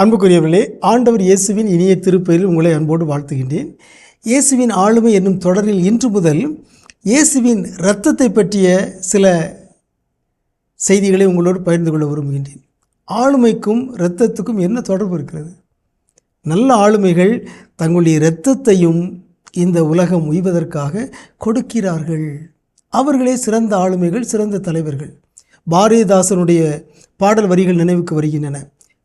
அன்புக்குரியவர்களே ஆண்டவர் இயேசுவின் இனிய திருப்பெயரில் உங்களை அன்போடு வாழ்த்துகின்றேன். இயேசுவின் ஆளுமை என்னும் தொடரில் இன்று முதல் இயேசுவின் இரத்தத்தை பற்றிய சில செய்திகளை உங்களோடு பகிர்ந்து கொள்ள விரும்புகின்றேன். ஆளுமைக்கும் இரத்தத்துக்கும் என்ன தொடர்பு இருக்கிறது? நல்ல ஆளுமைகள் தங்களுடைய இரத்தத்தையும் இந்த உலகம் உய்வதற்காக கொடுக்கிறார்கள். அவர்களே சிறந்த ஆளுமைகள் சிறந்த தலைவர்கள். பாரதிதாசனுடைய பாடல் வரிகள் நினைவுக்கு வருகின்றன.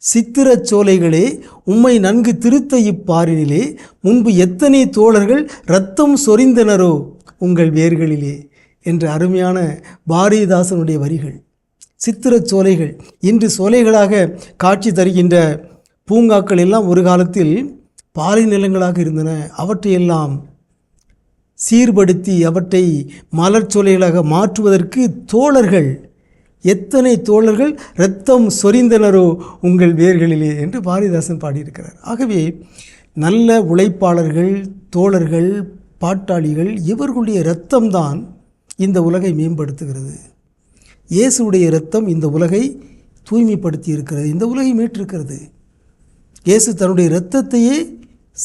சித்திரச் சோலைகளே உம்மை நன்கு திருத்த இப்பாரினிலே முன்பு எத்தனை தோழர்கள் இரத்தம் சொரிந்தனரோ உங்கள் வேர்களிலே என்ற அருமையான பாரதிதாசனுடைய வரிகள். சித்திரச் சோலைகள் இன்று சோலைகளாக காட்சி தருகின்ற பூங்காக்கள் எல்லாம் ஒரு காலத்தில் பாலை நிலங்களாக இருந்தன. அவற்றையெல்லாம் சீர்படுத்தி அவற்றை மலர் சோலைகளாக மாற்றுவதற்கு தோழர்கள் எத்தனை தோழர்கள் இரத்தம் சொரிந்தனரோ உங்கள் வேர்களிலே என்று பாரதிதாசன் பாடியிருக்கிறார். ஆகவே நல்ல உழைப்பாளர்கள் தோழர்கள் பாட்டாளிகள் இவர்களுடைய இரத்தம்தான் இந்த உலகை மேம்படுத்துகிறது. இயேசுடைய இரத்தம் இந்த உலகை தூய்மைப்படுத்தி இருக்கிறது இந்த உலகை மீட்டிருக்கிறது. இயேசு தன்னுடைய இரத்தத்தையே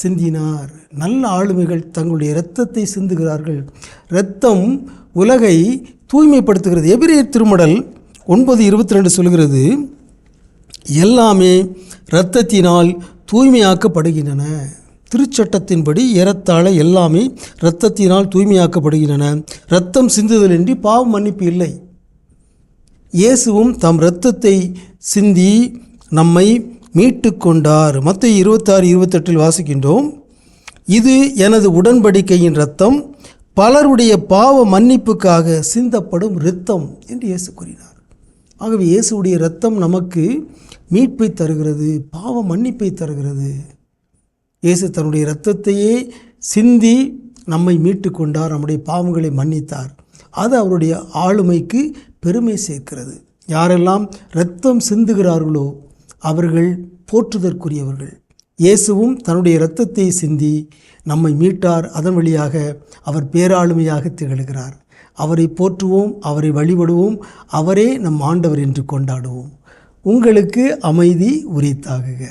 சிந்தினார். நல்ல ஆளுமைகள் தங்களுடைய இரத்தத்தை சிந்துகிறார்கள். இரத்தம் உலகை தூய்மைப்படுத்துகிறது. எபிரேயர் திருமடல் ஒன்பது இருபத்தி ரெண்டு சொல்கிறது எல்லாமே இரத்தத்தினால் தூய்மையாக்கப்படுகின்றன. திருச்சட்டத்தின்படி ஏறத்தாழ எல்லாமே இரத்தத்தினால் தூய்மையாக்கப்படுகின்றன. இரத்தம் சிந்துதலின்றி பாவ மன்னிப்பு இல்லை. இயேசுவும் தம் இரத்தத்தை சிந்தி நம்மை மீட்டு கொண்டார் மற்ற இருபத்தாறு இருபத்தெட்டில் வாசிக்கின்றோம் இது எனது உடன்படிக்கையின் இரத்தம் பலருடைய பாவ மன்னிப்புக்காக சிந்தப்படும் இரத்தம் என்று இயேசு கூறினார். ஆகவே இயேசுடைய இரத்தம் நமக்கு மீட்பை தருகிறது பாவ மன்னிப்பை தருகிறது. இயேசு தன்னுடைய இரத்தத்தையே சிந்தி நம்மை மீட்டு கொண்டார் நம்முடைய பாவங்களை மன்னித்தார். அது அவருடைய ஆளுமைக்கு பெருமை சேர்க்கிறது. யாரெல்லாம் இரத்தம் சிந்துகிறார்களோ அவர்கள் போற்றுதற்குரியவர்கள். இயேசுவும் தன்னுடைய இரத்தத்தை சிந்தி நம்மை மீட்டார் அதன் வழியாக அவர் பேராளுமையாக திகழ்கிறார். அவரை போற்றுவோம் அவரை வழிபடுவோம் அவரே நம் ஆண்டவர் என்று கொண்டாடுவோம். உங்களுக்கு அமைதி உரித்தாகுக.